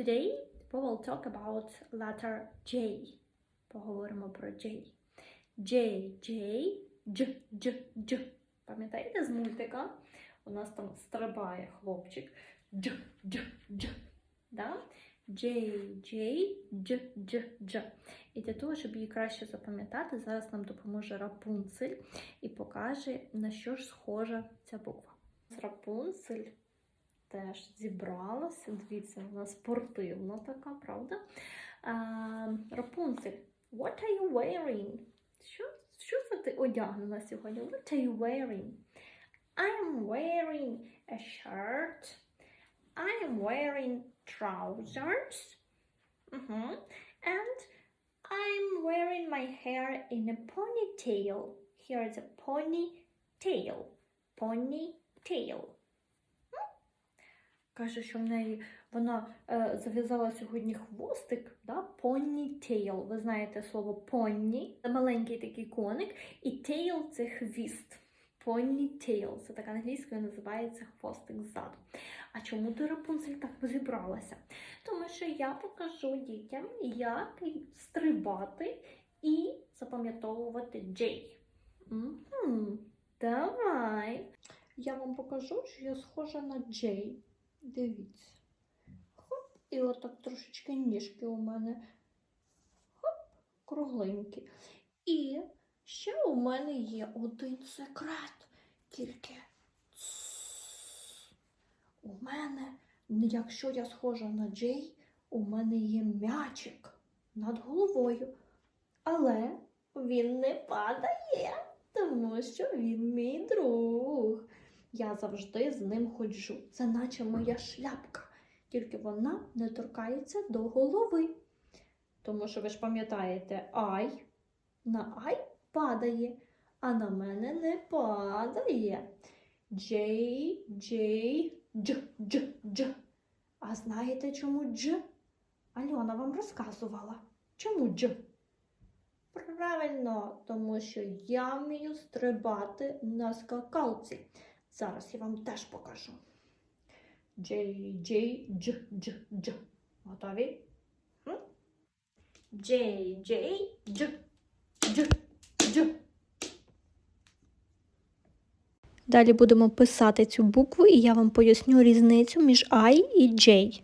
Today we will talk about letter J. Поговоримо про J. J, J, Dж, Дж, Дж. Пам'ятаєте з мультика? У нас там стрибає хлопчик. Дж, Дж, Дж. Да? J, J, Дж, Дж, Дж. І для того, щоб її краще запам'ятати, зараз нам допоможе Рапунцель і покаже, на що ж схожа ця буква. Рапунцель теж зібралася. Дивіться, вона спортивна така, правда? А, Рапунцель, what are you wearing? Що, що це ти одягнена сьогодні? What are you wearing? I'm wearing a shirt. I'm wearing trousers. Mhm. And I'm wearing my hair in a ponytail. Here is a ponytail. Ponytail. Каже, що в неї вона е, зав'язала сьогодні хвостик, да? ponytail. Ви знаєте слово pony. Це маленький такий коник, і tail – це хвіст. Ponytail. Це так англійською називається хвостик ззаду. А чому ти Рапунцель так зібралася? Тому що я покажу дітям, як стрибати і запам'ятовувати. Мгм. Давай. Я вам покажу, що я схожа на J. Дивіться. Хоп, і отак трошечки ніжки у мене. Хоп, кругленькі. І ще у мене є один секрет. Тільки у мене, якщо я схожа на Джей, у мене є м'ячик над головою. Але він не падає, тому що він мій друг. Я завжди з ним ходжу. Це наче моя шляпка, тільки вона не торкається до голови. Тому що ви ж пам'ятаєте, ай на ай падає, а на мене не падає. Джей, джей, дж, дж, дж. А знаєте, чому дж? Альона вам розказувала. Чому дж? Правильно, тому що я вмію стрибати на скакалці. Зараз я вам теж покажу. Джей, джей, дж, дж, дж. Готові? Джей, джей, дж, дж, дж. Далі будемо писати цю букву, і я вам поясню різницю між I і J.